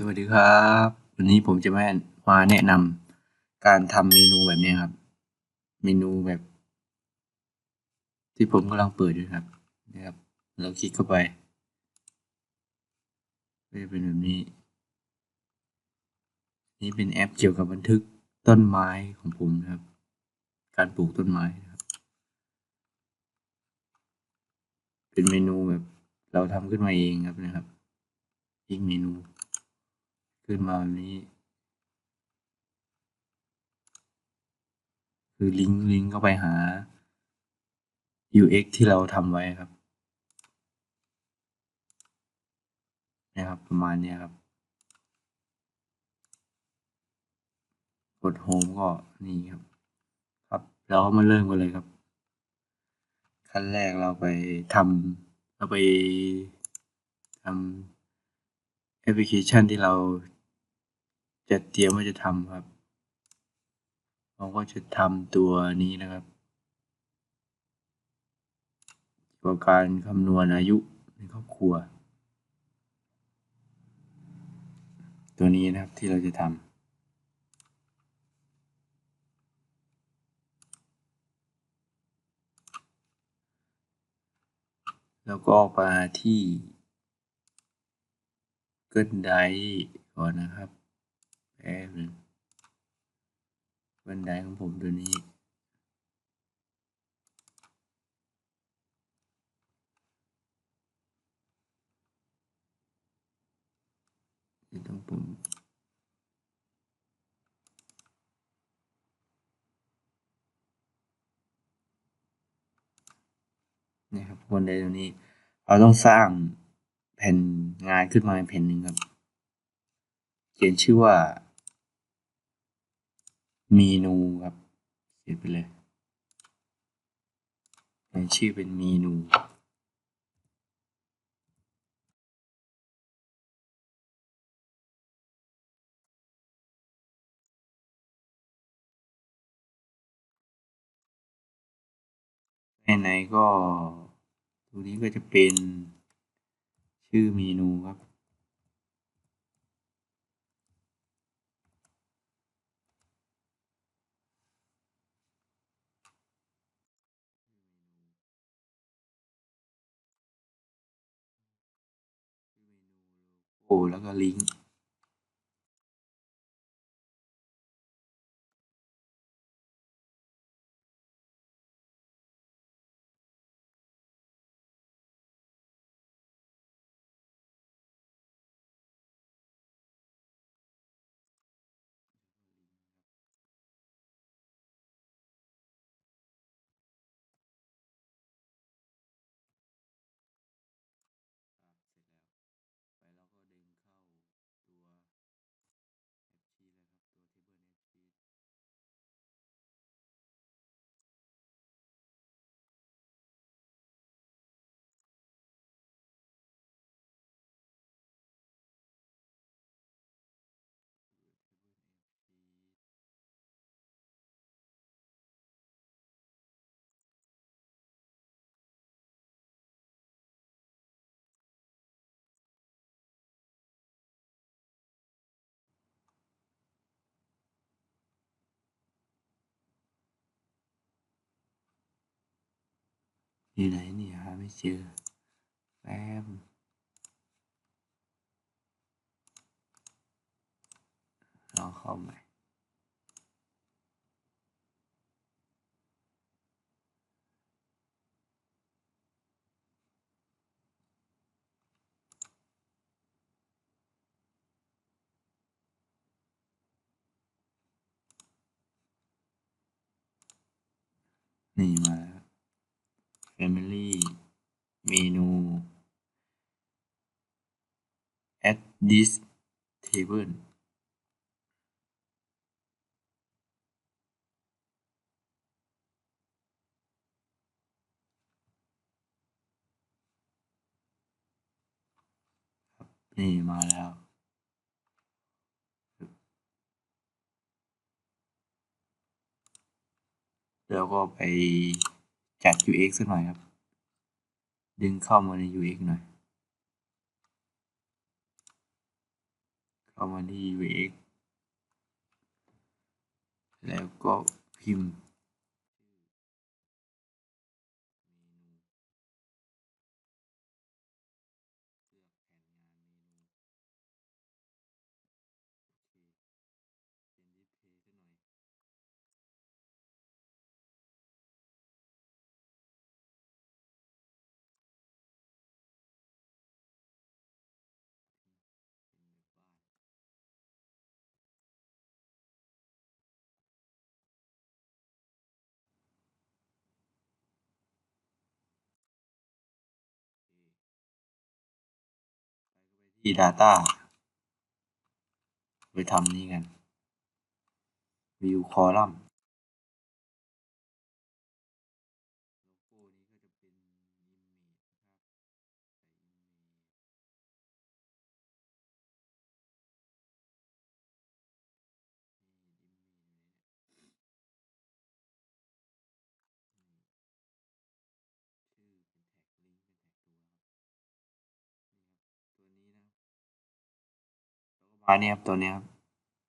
สวัสดีครับ วันนี้ผมจะมามาแนะนำการทำเมนูแบบนี้ครับ เมนูแบบ ที่ผมกำลังเปิดอยู่ครับนะครับ เราคลิกเข้าไปก็จะเป็นแบบนี้ นี่เป็นแอปเกี่ยวกับบันทึกต้นไม้ของผมนะครับ การปลูกต้นไม้นะครับ เป็นเมนูแบบเราทำขึ้นมาเองครับนะครับอีกเมนู ขึ้นมาแบบนี้ คือลิงก์ลิงก์เข้าไปหา UX ที่เราทำไว้ครับนะครับประมาณนี้ครับ กดโฮมก็นี่ครับ ครับเราก็มาเริ่มกันเลยครับ ขั้นแรกเราไปทำเราไปทำแอปพลิเคชันที่เรา จะเตรียมว่าจะทำครับเราก็จะทำตัวนี้นะครับเกี่ยวกับการคำนวณอายุในครอบครัว ตัวนี้นะครับที่เราจะทำแล้วก็มาที่เกินไดก่อนนะครับ แป๊บนึงเกินไดของผมตัวนี้ นี่ต้องผมนี่ครับบันไดตรงนี้ เราต้องสร้างแผ่นงานขึ้นมาแผ่นหนึ่งครับ เขียนชื่อว่า เมนูครับ เขียนไปเลยเขียนชื่อเป็นเมนูไหนๆก็ตัวนี้ก็จะเป็นชื่อเมนูครับ แล้วก็ลิงก์ อยู่ไหนเนี่ยหาไม่ Family เมนู add this table นี่มาแล้ว แล้วก็ไป จัด UX สักหน่อยครับ ดึงเข้ามาใน UX หน่อย เข้ามาที่ UX แล้วก็พิมพ์ ที่ Data ไปทำนี้กัน View Column มาเนี่ยครับตัวเนี้ยครับ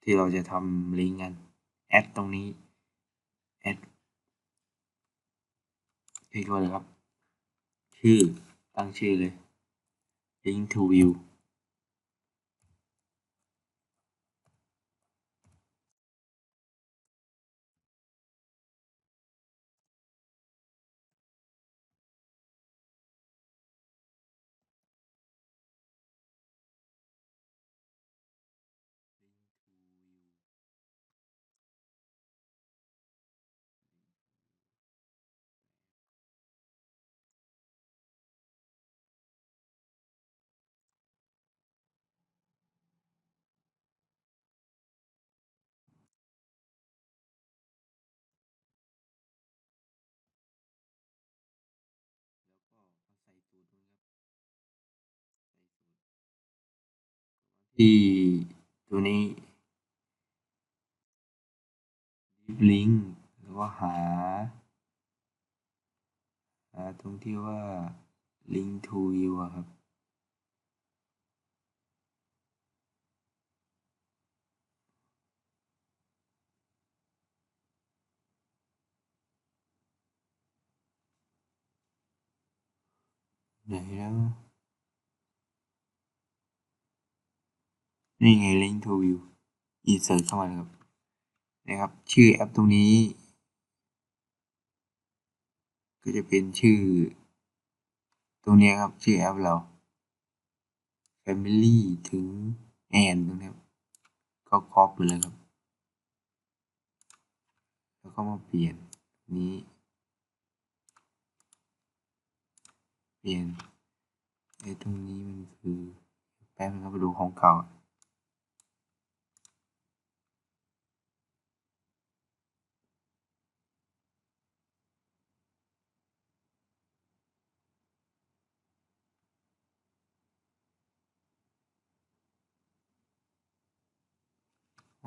ที่เราจะทำลิงก์กันแอดตรงนี้แอดคลิกมาเลยครับ ชื่อตั้งชื่อเลย link to view ที่ตัวนี้ deep link แล้วก็หา หาตรงที่ว่า link to view ครับไหนแล้ว นี่ไง link to view insert เข้ามาเลยครับนะครับ ชื่อแอปตรงนี้ ก็จะเป็นชื่อ ตรงนี้ครับ ชื่อแอปเรา family ถึง and ตรงนี้ครับก็ copy ไปเลยครับ แล้วก็มาเปลี่ยนนี้ เปลี่ยนไอ้ตรงนี้มันคือ แป๊บนึงครับไปดูของเก่า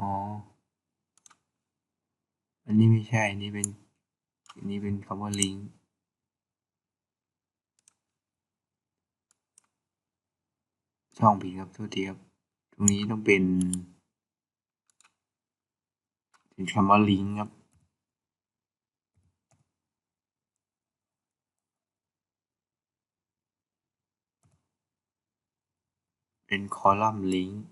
อ๋อ อันนี้ไม่ใช่ อันนี้เป็น อันนี้เป็นคำว่า link ช่องผิดครับโทษทีครับ ตรงนี้ต้องเป็น เป็นคำว่า link ครับเป็นคอลัมน์ link เปิ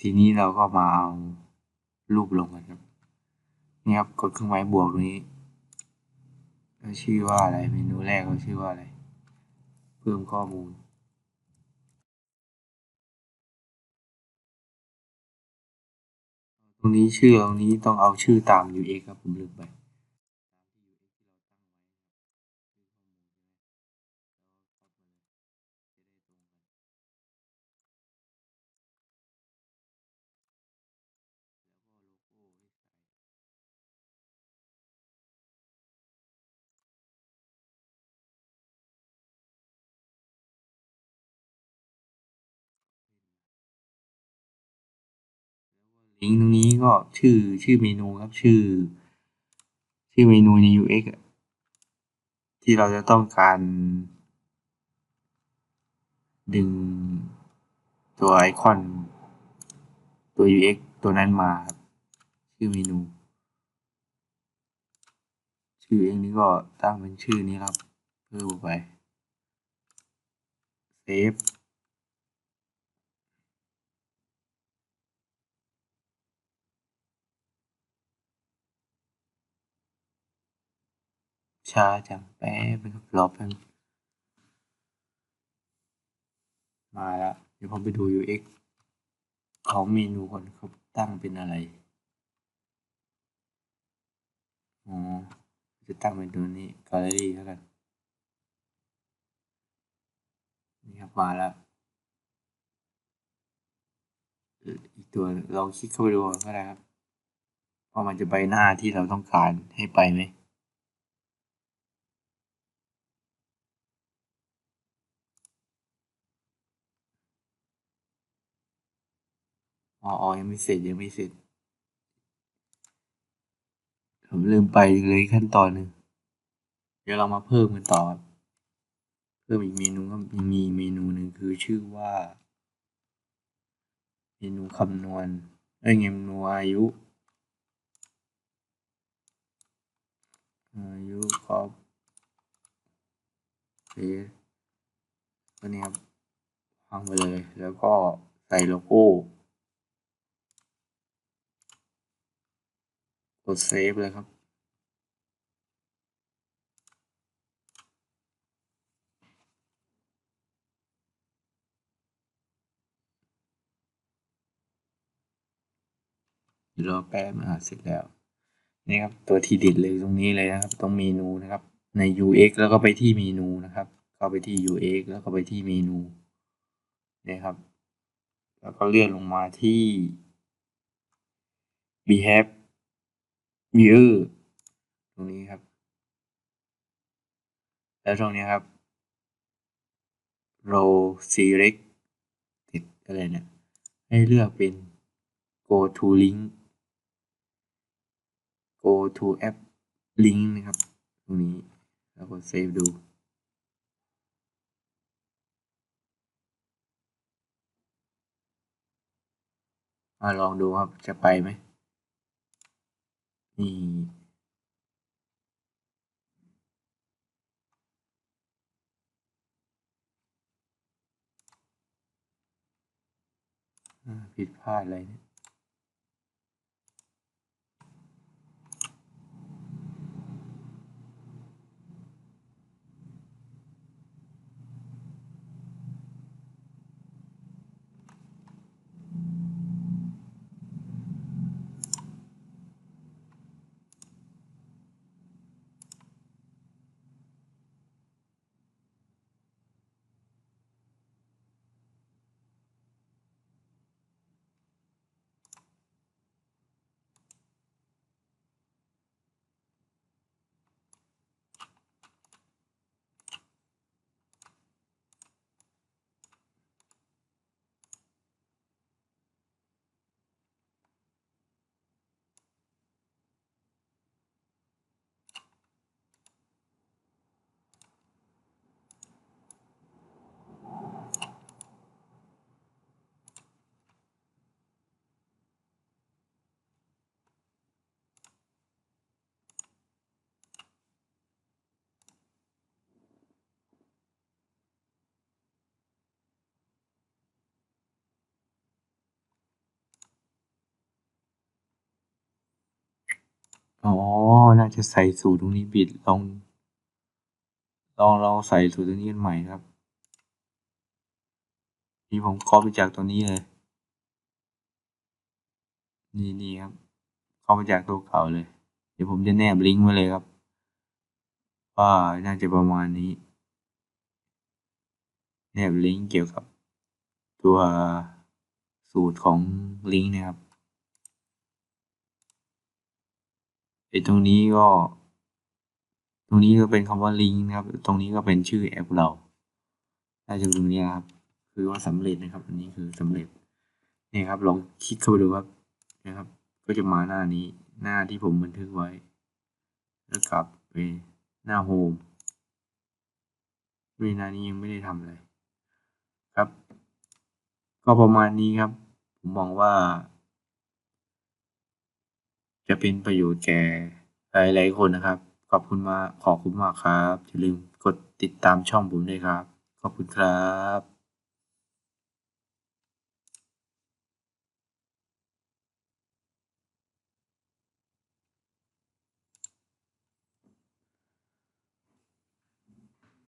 ทีนี้เราก็มาเอารูปลงกันครับ นี่ครับกดเครื่องหมายบวกตรงนี้แล้วชื่อว่าอะไรเมนูแรกเราชื่อว่าอะไร เพิ่มข้อมูล ตรงนี้ชื่อตรงนี้ต้องเอาชื่อตาม UX ครับผมลืมไป ลิงก์ตรงนี้ก็ชื่อชื่อเมนูครับชื่อ ชื่อเมนูใน UX ที่เราจะต้องการ ดึงตัวไอคอนตัว UX ตัวนั้นมาครับชื่อเมนู ชื่อเองนี่ก็ตั้งเป็นชื่อนี้ครับเพิ่มไปเซฟ ช้าจังแป๊บนึงครับรอแป๊บนึงมาแล้ว เดี๋ยวผมไปดู UX ของเมนูก่อนครับตั้งเป็นอะไร อ๋อ จะตั้งเป็นตัวนี้ Gallery แล้วกัน นี่ครับมาแล้ว อีกตัวลองคลิกเข้าไปดูก็ได้ครับว่ามันจะไปหน้าที่เราต้องการให้ไปไหม อ๋ออยังไม่เสร็จยังไม่เสร็จ ผมลืมไปเลยขั้นตอนหนึ่งเดี๋ยวเรามาเพิ่มกันต่อเพิ่มอีกเมนูก็ยังมีเมนูหนึ่งคือชื่อว่า เมนูคำนวณเอ้ยเมนูอายุ อายุครอบเฟสก็นี่ครับวางไปเลยแล้วก็ใส่โลโก้ ดเซฟเลยครับเรอแป๊บอ่าเสร็จแล้วนี่ครับตัวทีเด็ดเลยตรงนี้เลยนะครับ ตรงเมนูนะครับ ใน UX แล้วก็ไปที่เมนูนะครับ เข้าไปที่ UX แล้วก็ไปที่เมนูนี่ครับ แล้วก็เลื่อนลงมาที่ behave viewer ตรงนี้ครับ แล้วตรงนี้ครับ row select ติดอะไรเนี่ย ให้เลือกเป็น go to link go to app link นะครับ ตรงนี้ แล้วกด save ดูมาลองดูครับ จะไปไหม นี่อ่าผิดพลาดอะไรเนี่ย อ๋อ น่าจะใส่สูตรตรงนี้บิด ลอง ลองลองใส่สูตรตรงนี้กันใหม่ครับ นี่ผมกอปมาจากตัวนี้เลย นี่นี่ครับกอปมาจากตัวเก่าเลย เดี๋ยวผมจะแนบลิงก์ไว้เลยครับ ว่าน่าจะประมาณนี้ แนบลิงก์เกี่ยวกับตัวสูตรของลิงก์นะครับ ไอ้ตรงนี้ก็ ตรงนี้ก็เป็นคำว่าลิงก์นะครับ ตรงนี้ก็เป็นชื่อแอปเราน่าจะตรงนี้ครับ คือว่าสำเร็จนะครับ อันนี้คือสำเร็จนี่ครับ ลองคลิกเข้าไปดูครับนะครับ ก็จะมาหน้านี้ หน้าที่ผมบันทึกไว้ แล้วกลับไปหน้าโฮมด้วยหน้านี้ยังไม่ได้ทำอะไรครับ ก็ประมาณนี้ครับ ผมมองว่า จะเป็นประโยชน์แก่หลายๆคนนะครับ ขอบคุณมาก ขอบคุณมากครับ อย่าลืมกดติดตามช่องผมด้วยครับ ขอบคุณครับ